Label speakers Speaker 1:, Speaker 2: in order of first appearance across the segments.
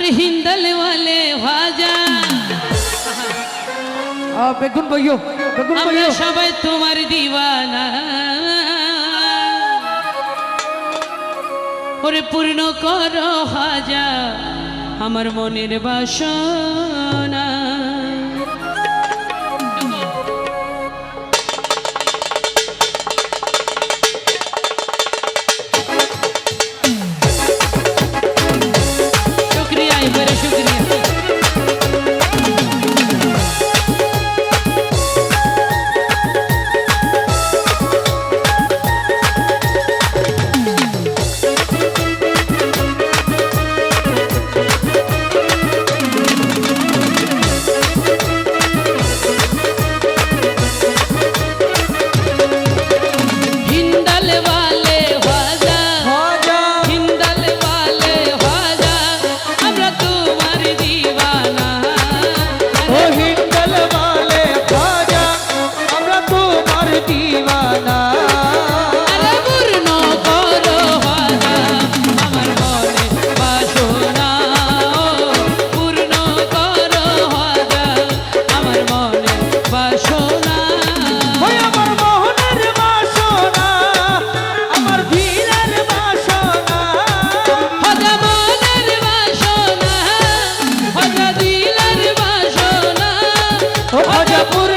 Speaker 1: আর হিন্দল ওয়ালে ভাজা
Speaker 2: বেগুন বইও বেগুন বইও
Speaker 1: সবাই তোমার দিওয়ানা ওরে পূর্ণ করো হাজা আমার মনের বাসনা ভজপুর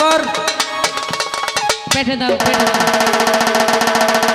Speaker 1: কর। পেটে দাও পেটে দাও।